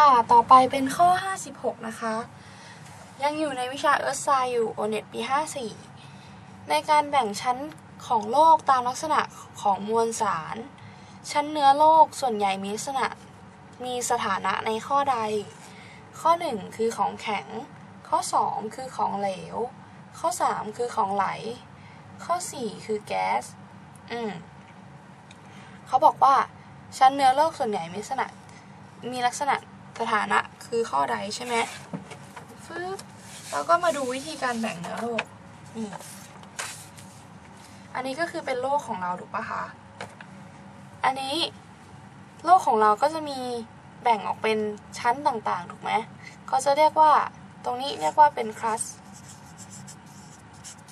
ค่ะ ต่อไปเป็นข้อ 56 นะคะ ยังอยู่ในวิชาเอิร์ธไซอยู่โอเน็ตปี 54 ในการแบ่งชั้นของโลกตามลักษณะของมวลสาร ชั้นเนื้อโลกส่วนใหญ่มีลักษณะมีสถานะในข้อใด ข้อ 1 คือของแข็ง ข้อ 2 คือของเหลว ข้อ 3 คือของไหล ข้อ 4 คือแก๊ส อืม เขาบอกว่าชั้นเนื้อโลกส่วนใหญ่มีลักษณะมีลักษณะ สถานะคือข้อใดใช่ไหมฟึบแล้วก็มาดูวิธีการแบ่งเนื้อโลกนี่ อันนี้ก็คือเป็นโลกของเราถูกปะคะ อันนี้โลกของเราก็จะมีแบ่งออกเป็นชั้นต่างๆ ถูกไหม ก็จะเรียกว่าตรงนี้เรียกว่าเป็นคลัส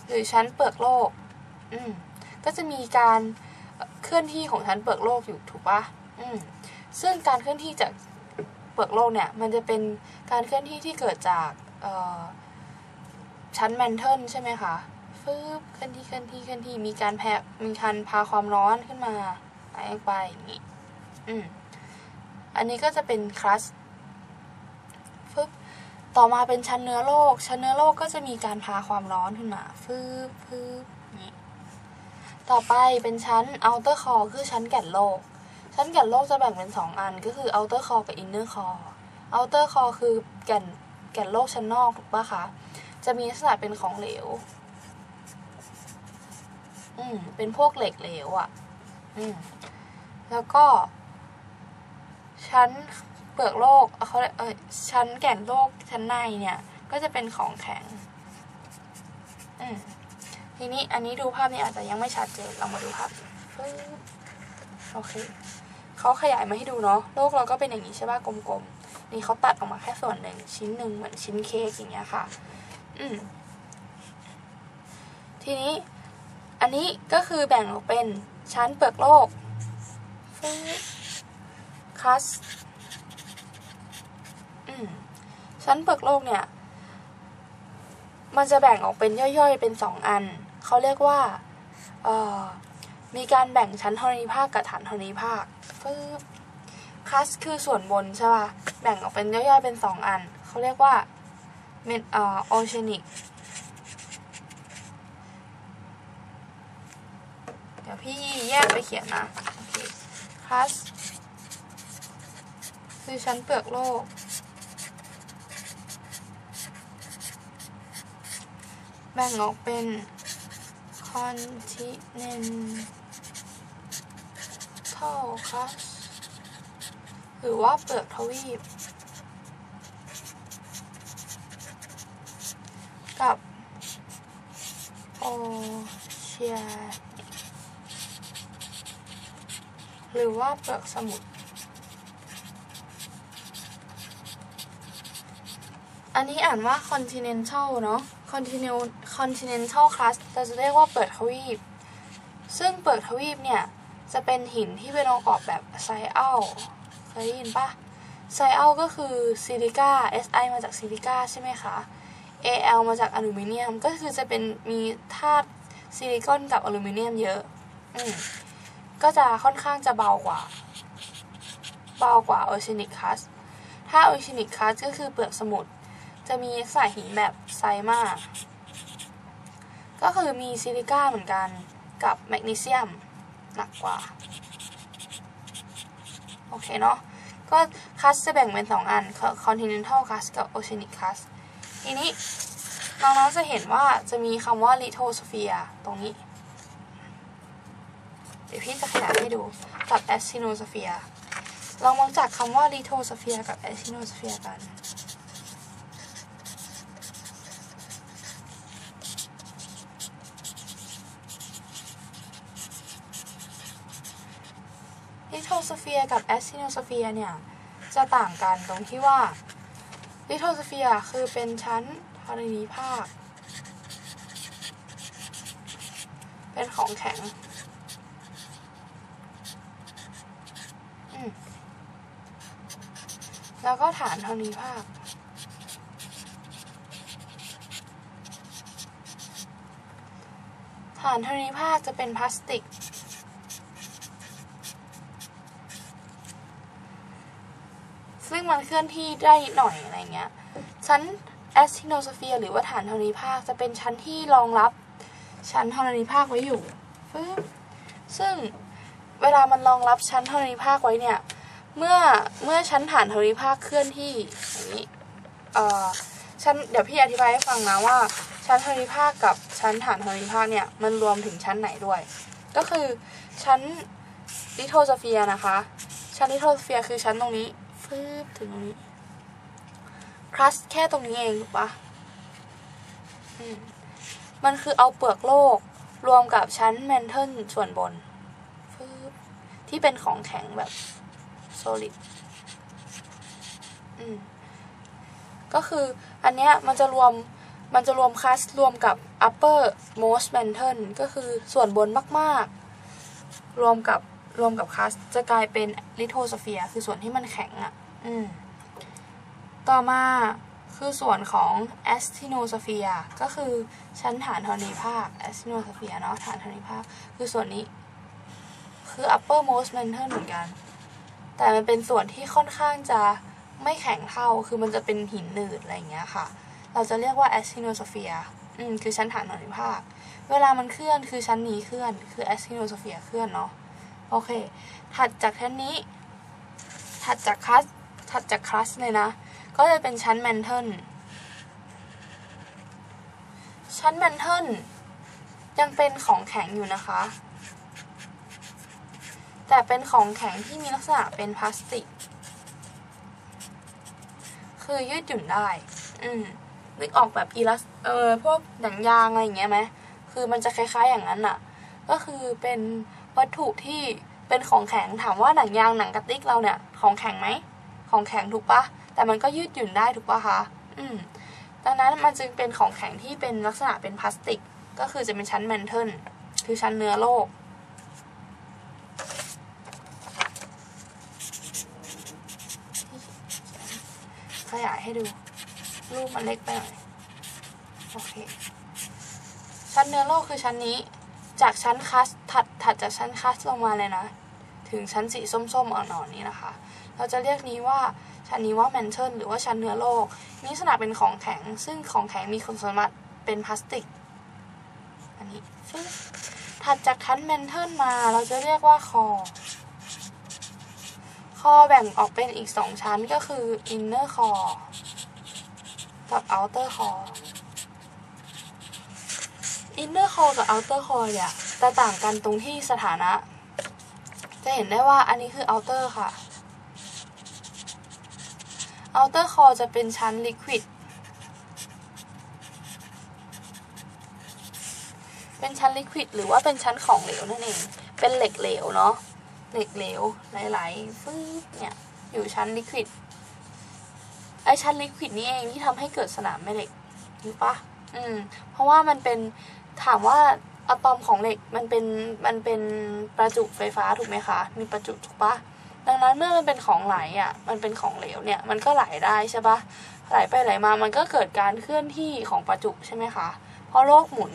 หรือชั้นเปลือกโลก อืม ก็จะมีการเคลื่อนที่ของชั้นเปลือกโลกอยู่ถูกปะอืม ซึ่งการเคลื่อนที่จาก ปลือกโลกเนี่ยมันจะเป็นการเคลื่อนที่ที่เกิดจากชั้นแมนเทิลใช่ไหมคะฟืบเคลื่อนที่เคลื่อนที่เคลื่อนที่มีการแผ่มีการพาความร้อนขึ้นมาไปไปอย่างนี้อืมอันนี้ก็จะเป็นคลัสฟึบต่อมาเป็นชั้นเนื้อโลก ชั้นเนื้อโลกก็จะมีการพาความร้อนขึ้นมาฟืบฟืบนี่ต่อไปเป็นชั้น outer core คือชั้นแก่นโลก ชั้นแก่นโลกจะแบ่งเป็น2อันก็คือ outer core กับ inner core outer core คือแก่นแก่นโลกชั้นนอกถูกปะคะ จะมีลักษณะเป็นของเหลว อืม เป็นพวกเหล็กเหลวอะ่ะ อืม แล้วก็ ชั้นเปลือกโลกเขาเออชั้นแก่นโลกชั้นในเนี่ย ก็จะเป็นของแข็ง อืม ทีนี้อันนี้ดูภาพนี้อาจจะยังไม่ชัดเจน เรามาดูภาพโอเค เขาขยายมาให้ดูเนาะโลกเราก็เป็นอย่างนี้ใช่ป่ะกลมๆ นี่เขาตัดออกมาแค่ส่วนหนึ่งชิ้นหนึ่งเหมือนชิ้นเค้กอย่างเงี้ยค่ะ อืมทีนี้อันนี้ก็คือแบ่งออกเป็นชั้นเปลือกโลกคัสอืมชั้นเปลือกโลกเนี่ย มันจะแบ่งออกเป็นย่อยๆ เป็นสองอัน เขาเรียกว่าเอ่อ มีการแบ่งชั้นธรณีภาคกับฐานธรณีภาคฟืบคลัสคือส่วนบนใช่ป่ะ แบ่งออกเป็นย่อยๆเป็นสองอัน เขาเรียกว่าเมนเอ่อโอเชนิก เดี๋ยวพี่แยกไปเขียนนะ โอเคคัสคือชั้นเปลือกโลก แบ่งออกเป็นคอนติเนน ทัลคัสหรือว่าเปลือกทวีป กับโอเชียหรือว่าเปลือกสมุทรอันนี้อ่านว่า continental เนาะ continental continental crust เราจะเรียกว่าเปลือกทวีป ซึ่งเปลือกทวีปเนี่ย จะเป็นหินที่เป็นองค์ประกอบแบบไซอัลเคยได้ยินปะไซอัลก็คือซิลิก้า Si มาจากซิลิก้าใช่ไหมคะ Al มาจากอลูมิเนียม ก็คือจะเป็นมีธาตุซิลิคอนกับอลูมิเนียมเยอะ อืมก็จะค่อนข้างจะเบากว่า เบากว่าโอเชนิกคัสถ้าโอเชนิกคัสก็คือเปลือกสมุทร จะมีสายหินแบบไซมา ก็คือมีซิลิก้าเหมือนกันกับแมกนีเซียม หนักกว่า โอเคเนาะก็คัสจะแบ่งเป็นสองอัน continental คัสกับ oceanic คัสทีนี้น้องๆจะเห็นว่าจะมีคำว่า lithosphere ตรงนี้ เดี๋ยวพี่จะขยายให้ดูกับ actinosphere ลองมองจากคำว่า lithosphere กับ actinosphere กัน ลิ โทสเฟียกับแอสซิโนสเฟียเนี่ย จะต่างกันตรงที่ว่าลิโทสเฟียคือเป็นชั้นธรณีภาค เป็นของแข็งแล้วก็ฐานธรณีภาค ฐานธรณีภาคจะเป็นพลาสติก ซึ่งมันเคลื่อนที่ได้นิดหน่อยอะไรเงี้ย ชั้นแอสติโนสเฟียร์หรือว่าฐานธรณีภาคจะเป็นชั้นที่รองรับชั้นธรณีภาคไว้อยู่ ซึ่งเวลามันรองรับชั้นธรณีภาคไว้เนี่ย เมื่อเมื่อชั้นฐานธรณีภาคเคลื่อนที่อย่างนี้เอ่อชั้นเดี๋ยวพี่อธิบายให้ฟังนะว่า ชั้นธรณีภาคกับชั้นฐานธรณีภาคเนี่ยมันรวมถึงชั้นไหนด้วย ก็คือชั้นลิโทสเฟียร์นะคะ ชั้นลิโทสเฟียร์คือชั้นตรงนี้ ฟืบถึงตรงนี้ครัสแค่ตรงนี้เองถูกปะมันคือเอาเปลือกโลก รวมกับชั้นแมนเทิลส่วนบนฟืบที่เป็นของแข็งแบบ solid อืมก็คืออันเนี้ยมันจะรวมมันจะรวมคลัสรวมกับ upper most mantle ก็คือส่วนบนมาก ๆ รวมกับ รวมกับคัสจะกลายเป็น lithosphere คือส่วนที่มันแข็งอะ่ะ อืม ต่อมาคือส่วนของ actinosphere ก็คือชั้นฐานธรณีภาค actinosphere เนาะฐานธรณีภาคคือส่วนนี้ คือ upper most mantle เหมือนกัน แต่มันเป็นส่วนที่ค่อนข้างจะไม่แข็งเท่า คือมันจะเป็นหินหนืดอะไรอย่างเงี้ยค่ะ เราจะเรียกว่า actinosphere อืมคือชั้นฐานธรณีภาค เวลามันเคลื่อนคือชั้นนี้เคลื่อน คือ actinosphere เคลื่อนเนาะ โอเค ถัดจากชั้นนี้ ถัดจากคลัสถัดจากคลัสเลยนะ ก็จะเป็นชั้นแมนเทิลชั้นแมนเทิลยังเป็นของแข็งอยู่นะคะ แต่เป็นของแข็งที่มีลักษณะเป็นพลาสติก คือยืดหยุ่นได้ อืมนึกออกแบบอีลัส เออพวกหนังยางอะไรอย่างเงี้ยไหม คือมันจะคล้ายๆอย่างนั้นอะก็คือเป็น วัตถุที่เป็นของแข็งถามว่าหนังยางหนังกระติกเราเนี่ย ของแข็งไหมของแข็งถูกปะแต่มันก็ยืดหยุ่นได้ถูกปะคะอืมดังนั้นมันจึงเป็นของแข็งที่เป็นลักษณะเป็นพลาสติก ก็คือจะเป็นชั้นแมนเทิลคือชั้นเนื้อโลกขยายให้ดู รูปมันเล็กไปหน่อย โอเค ชั้นเนื้อโลกคือชั้นนี้ จากชั้นคัสถัดถัดจากชั้นคัสลงมาเลยนะ ถึงชั้นสีส้มๆอ่อนๆนี้นะคะ เราจะเรียกนี้ว่าชั้นนี้ว่าแมนเทิลหรือว่าชั้นเนื้อโลกมีลักษณะเป็นของแข็ง ซึ่งของแข็งมีคุณสมบัติเป็นพลาสติก อันนี้ถัดจากชั้นแมนเทิลมาเราจะเรียกว่าคอคอแบ่งออกเป็นอีกสองชั้นก็คือ inner core กับ outer core inner core กับ outer core เนี่ยจะต่างกันตรงที่สถานะ จะเห็นได้ว่าอันนี้คือ outer ค่ะ outer core จะเป็นชั้น liquid เป็นชั้น liquid หรือว่าเป็นชั้นของเหลวนั่นเอง เป็นเหล็กเหลวเนาะ เหล็กเหลวไหลๆฟืบเนี่ย อยู่ชั้นลิควิด ไอชั้นลิควิดนี้เองที่ทำให้เกิดสนามแม่เหล็กรู้ปะอืม เพราะว่ามันเป็น ถามว่าอะตอมของเหล็กมันเป็นมันเป็นประจุไฟฟ้าถูกไหมคะ มีประจุถูกปะดังนั้นเมื่อมันเป็นของไหลอะ มันเป็นของเหลวเนี่ย มันก็ไหลได้ใช่ปะไหลไปไหลมา มันก็เกิดการเคลื่อนที่ของประจุใช่ไหมคะ เพราะโลกหมุน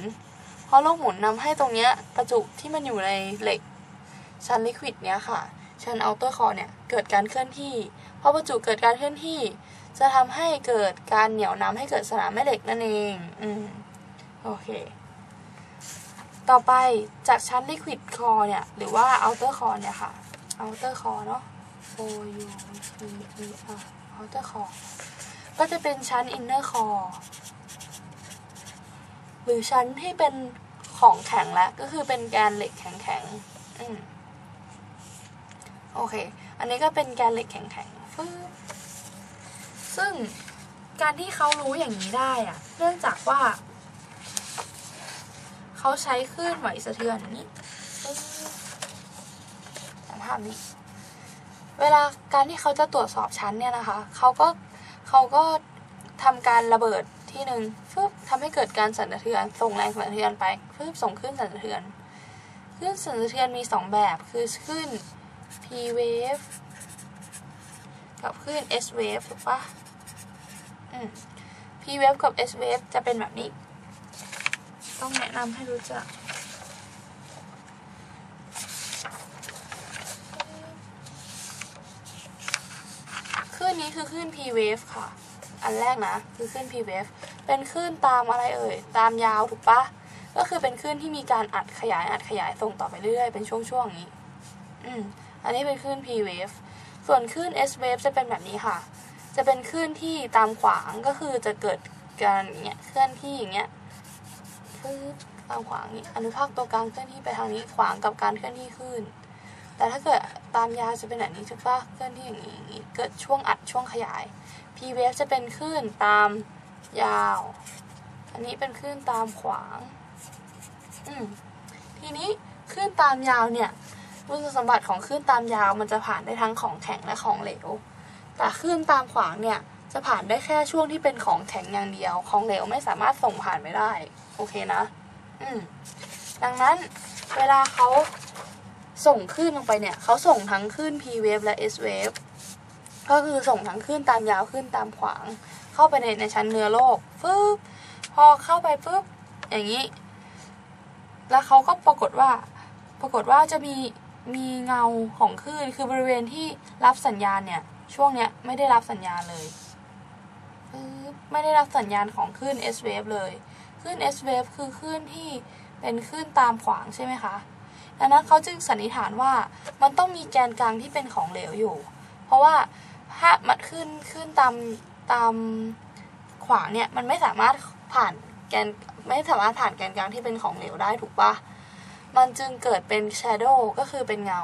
เพราะโลกหมุนนำให้ตรงเนี้ยประจุที่มันอยู่ในเหล็กชั้นลิควิดเนี้ยค่ะ ชั้นอาเตอร์คอเนี่ย เกิดการเคลื่อนที่ เพอประจุเกิดการเคลื่อนที่ จะทำให้เกิดการเหนี่ยวน้ำให้เกิดสนามแม่เหล็กนั่นเอง อืม โอเค ต่อไปจากชั้นลิควิดคอเนี่ย หรือว่าเอาเตอร์คอเนี่ยค่ะเอาเตอร์คอเนาะ O U T E R เอาเตอร์คอก็จะเป็นชั้นอินเนอร์คอหรือชั้นที่เป็นของแข็งแล้ว ก็คือเป็นแกนเหล็กแข็งๆอืมโอเค อันนี้ก็เป็นแกนเหล็กแข็งๆฟึ๊บซึ่งการที่เขารู้อย่างนี้ได้อะเนื่องจากว่า เขาใช้คลื่นไหวสะเทือนนี้ฟึ๊บตามภาพนี้ เวลาการที่เขาจะตรวจสอบชั้นเนี่ยนะคะเขาก็เขาก็ทำการระเบิดที่หนึ่งฟึบทำให้เกิดการสั่นสะเทือน ส่งแรงสั่นสะเทือนไปฟึบส่งคลื่นสั่นสะเทือนคลื่นสั่นสะเทือนมีสองแบบคือคลื่น P wave กับคลื่น S wave ถูกปะอืม P wave กับ S wave จะเป็นแบบนี้ ต้องแนะนำให้รู้จัก คลื่นนี้คือคลื่น p wave ค่ะ อันแรกนะ คือคลื่น p wave เป็นคลื่นตามอะไรเอ่ย ตามยาวถูกปะ ก็คือเป็นคลื่นที่มีการอัดขยายอัดขยายส่งต่อไปเรื่อยๆเป็นช่วงๆอย่างนี้ อืม อันนี้เป็นคลื่น p wave ส่วนคลื่น s wave จะเป็นแบบนี้ค่ะ จะเป็นคลื่นที่ตามขวางก็คือจะเกิดการเงี้ยเคลื่อนที่อย่างเงี้ย ปึ๊บตามขวางนี้อนุภาคตัวกลางเคลื่อนที่ไปทางนี้ขวางกับการเคลื่อนที่คลื่นแต่ถ้าเกิดตามยาวจะเป็นแบบนี้ถูกปะเคลื่อนที่อย่างนี้อย่างนี้ เกิดช่วงอัดช่วงขยาย p wave จะเป็นคลื่นตามยาว อันนี้เป็นคลื่นตามขวาง อืมทีนี้คลื่นตามยาวเนี่ยคุณสมบัติของคลื่นตามยาวมันจะผ่านได้ทั้งของแข็งและของเหลว แต่คลื่นตามขวางเนี่ย จะผ่านได้แค่ช่วงที่เป็นของแข็งอย่างเดียว ของเหลวไม่สามารถส่งผ่านไปได้ โอเคนะ อืมดังนั้นเวลาเขาส่งคลื่นลงไปเนี่ยเขาส่งทั้งคลื่น p wave และ s wave ก็คือส่งทั้งคลื่นตามยาวคลื่นตามขวาง เข้าไปในในชั้นเนื้อโลกฟึบพอเข้าไปปุ๊บอย่างนี้ แล้วเขาก็ปรากฏว่า ปรากฏว่าจะมีมีเงาของคลื่นคือบริเวณที่รับสัญญาณเนี่ย ช่วงเนี้ยไม่ได้รับสัญญาณเลย ไม่ได้รับสัญญาณของคลื่น S wave เลยคลื่น S wave คือคลื่นที่เป็นคลื่นตามขวางใช่ไหมคะดังนั้นเขาจึงสันนิษฐานว่ามันต้องมีแกนกลางที่เป็นของเหลวอยู่ เพราะว่าถ้ามันขึ้นขึ้นตามตามขวางเนี่ยมันไม่สามารถผ่านแกนไม่สามารถผ่านแกนกลางที่เป็นของเหลวได้ถูกปะมันจึงเกิดเป็น shadow ก็คือเป็นเงา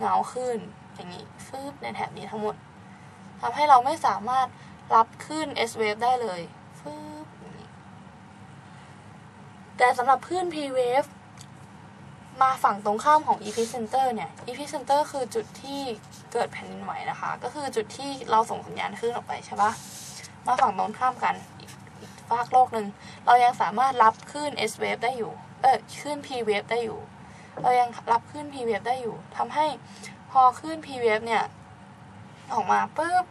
เงาขึ้นอย่างนี้ฟืบในแถบนี้ทั้งหมดทำให้เราไม่สามารถ รับขึ้น S wave ได้เลยฟืบแต่สำหรับคลื่น P wave มาฝั่งตรงข้ามของ epicenter เนี่ย epicenter คือจุดที่เกิดแผ่นดินไหวนะคะ ก็คือจุดที่เราส่งสัญญาณคลื่นออกไปใช่ปะมาฝั่งตรงข้ามกันฟากโลกหนึ่ง เรายังสามารถรับคลื่น S wave ได้อยู่ เออคลื่น P wave ได้อยู่ เรายังรับคลื่น P wave ได้อยู่ทำให้พอคลื่น P wave เนี่ย ออกมาปุ๊บ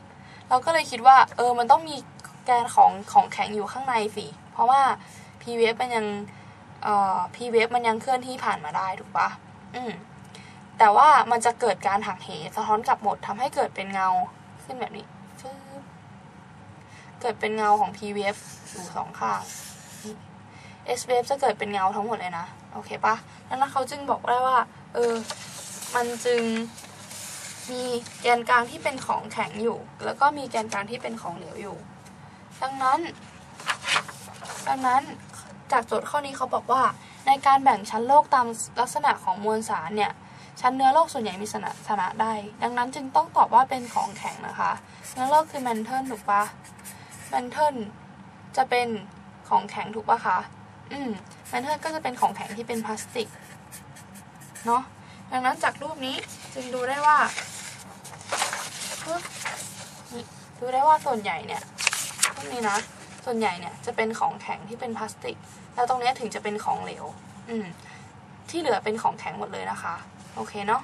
เราก็เลยคิดว่า เออมันต้องมีแกนของของแข็งอยู่ข้างในสิเพราะว่า P wave มันยังเอ่อ P wave มันยังเคลื่อนที่ผ่านมาได้ถูกปะอืมแต่ว่ามันจะเกิดการหักเหสะท้อนกลับหมดทำให้เกิดเป็นเงาขึ้นแบบนี้ฟึบเกิดเป็นเงาของ P wave อยู่สองข้าง S wave จะเกิดเป็นเงาทั้งหมดเลยนะ โอเคปะดังนั้นเขาจึงบอกได้ว่า เออ มันจึง มีแกนกลางที่เป็นของแข็งอยู่ แล้วก็มีแกนกลางที่เป็นของเหลวอยู่ ดังนั้น ดังนั้นจากโจทย์ข้อนี้เขาบอกว่า ในการแบ่งชั้นโลกตามลักษณะของมวลสารเนี่ยชั้นเนื้อโลกส่วนใหญ่มีสนะสนะได้ ดังนั้นจึงต้องตอบว่าเป็นของแข็งนะคะ เนื้อโลกคือแมนเทิลถูกปะแมนเทิลจะเป็นของแข็งถูกปะคะ อืมแมนเทิลก็จะเป็นของแข็งที่เป็นพลาสติก เนาะดังนั้นจากรูปนี้จึงดูได้ว่า ปึ๊บดูได้ว่าส่วนใหญ่เนี่ยพวกนี้นะ ส่วนใหญ่เนี่ยจะเป็นของแข็งที่เป็นพลาสติก แล้วตรงนี้ถึงจะเป็นของเหลว อืม ที่เหลือเป็นของแข็งหมดเลยนะคะ โอเคเนาะ